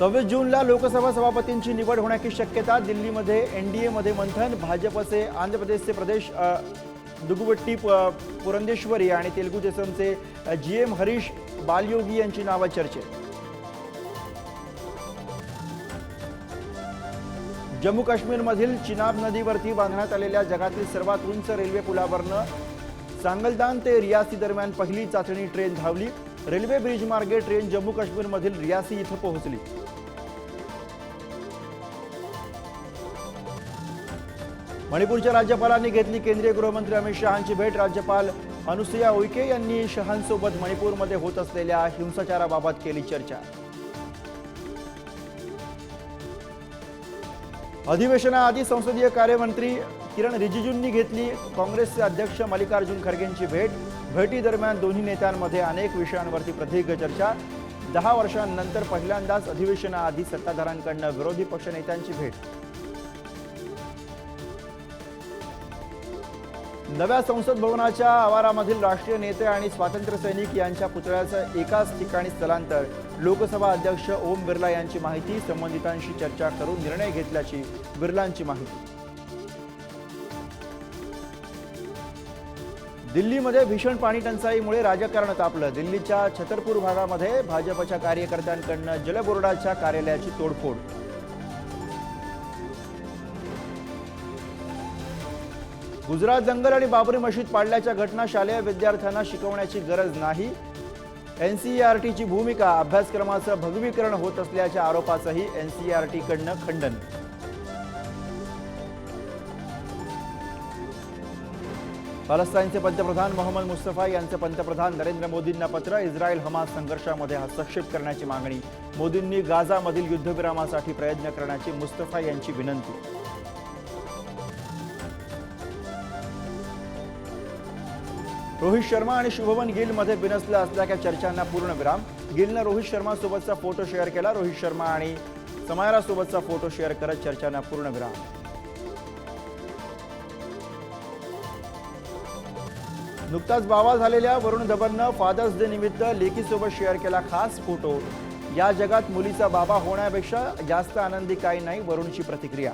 सव्वीस जूनला लोकसभा सभापतींची निवड होण्याची शक्यता दिल्लीमध्ये एन डी एमध्ये मंथन भाजपचे आंध्र प्रदेशचे प्रदेश दुगुवट्टी प- पुरंदेश्वरी आणि तेलुगू देसमचे जी एम हरीश बालयोगी यांची नावं चर्चेत. जम्मू काश्मीरमधील चिनाब नदीवरती बांधण्यात आलेल्या जगातील सर्वात उंच रेल्वे पुलावरनं सांगलदान ते रियासी दरम्यान पहिली चाचणी ट्रेन धावली. रेल्वे ब्रिज मार्गे ट्रेन जम्मू काश्मीरमधील रियासी इथं पोहोचली. मणिपूरच्या राज्यपालांनी घेतली केंद्रीय गृहमंत्री अमित शहांची भेट. राज्यपाल अनुसुया उईके यांनी शहांसोबत मणिपूरमध्ये होत असलेल्या हिंसाचाराबाबत केली चर्चा. अधिवेशनाआधी संसदीय कार्यमंत्री किरण रिजिजूंनी घेतली. काँग्रेसचे अध्यक्ष मल्लिकार्जुन खरगेंची भेट. भेटीदरम्यान दोन्ही नेत्यांमध्ये अनेक विषयांवरती प्रदीर्घ चर्चा. दहा वर्षांनंतर पहिल्यांदाच अधिवेशनाआधी सत्ताधाऱ्यांकडनं विरोधी पक्षनेत्यांची भेट. नव्या संसद भवनाच्या आवारामधील राष्ट्रीय नेते आणि स्वातंत्र्य सैनिक यांच्या पुतळ्याचं एकाच ठिकाणी स्थलांतर. लोकसभा अध्यक्ष ओम बिर्ला यांची माहिती संबंधितांशी चर्चा करून निर्णय घेतल्याची बिर्लांची माहिती. दिल्लीमध्ये भीषण पाणी टंचाईमुळे राजकारण तापलं. दिल्लीच्या छतरपूर भागामध्ये भाजपच्या कार्यकर्त्यांकडनं जलबोर्डाच्या कार्यालयाची तोडफोड. गुजरात दंगल आणि बाबरी मशीद पाडल्याच्या घटना शालेय विद्यार्थ्यांना शिकवण्याची गरज नाही. एनसीईआरटीची भूमिका अभ्यासक्रमाचं भगवीकरण होत असल्याच्या आरोपाचंही एनसीईआरटीकडनं खंडन. पालस्ताईनचे पंतप्रधान मोहम्मद मुस्तफा यांचे पंतप्रधान नरेंद्र मोदींना पत्र इस्रायल हमास संघर्षामध्ये हस्तक्षेप करण्याची मागणी. मोदींनी गाझामधील युद्धविरामासाठी प्रयत्न करण्याची मुस्तफा यांची विनंती. रोहित शर्मा आणि शुभमन गिलमध्ये बिनसल्या असल्याच्या चर्चांना पूर्णविराम गिलनं रोहित शर्मा सोबतचा फोटो शेअर केला. रोहित शर्मा आणि समायरासोबतचा फोटो शेअर करत चर्चांना पूर्णविराम नुकताच बावा झालेल्या वरुण धवननं फादर्स डे निमित्त लेकीसोबत शेअर केला खास फोटो या जगात मुलीचा बाबा होण्यापेक्षा जास्त आनंदी काही नाही वरुणची प्रतिक्रिया.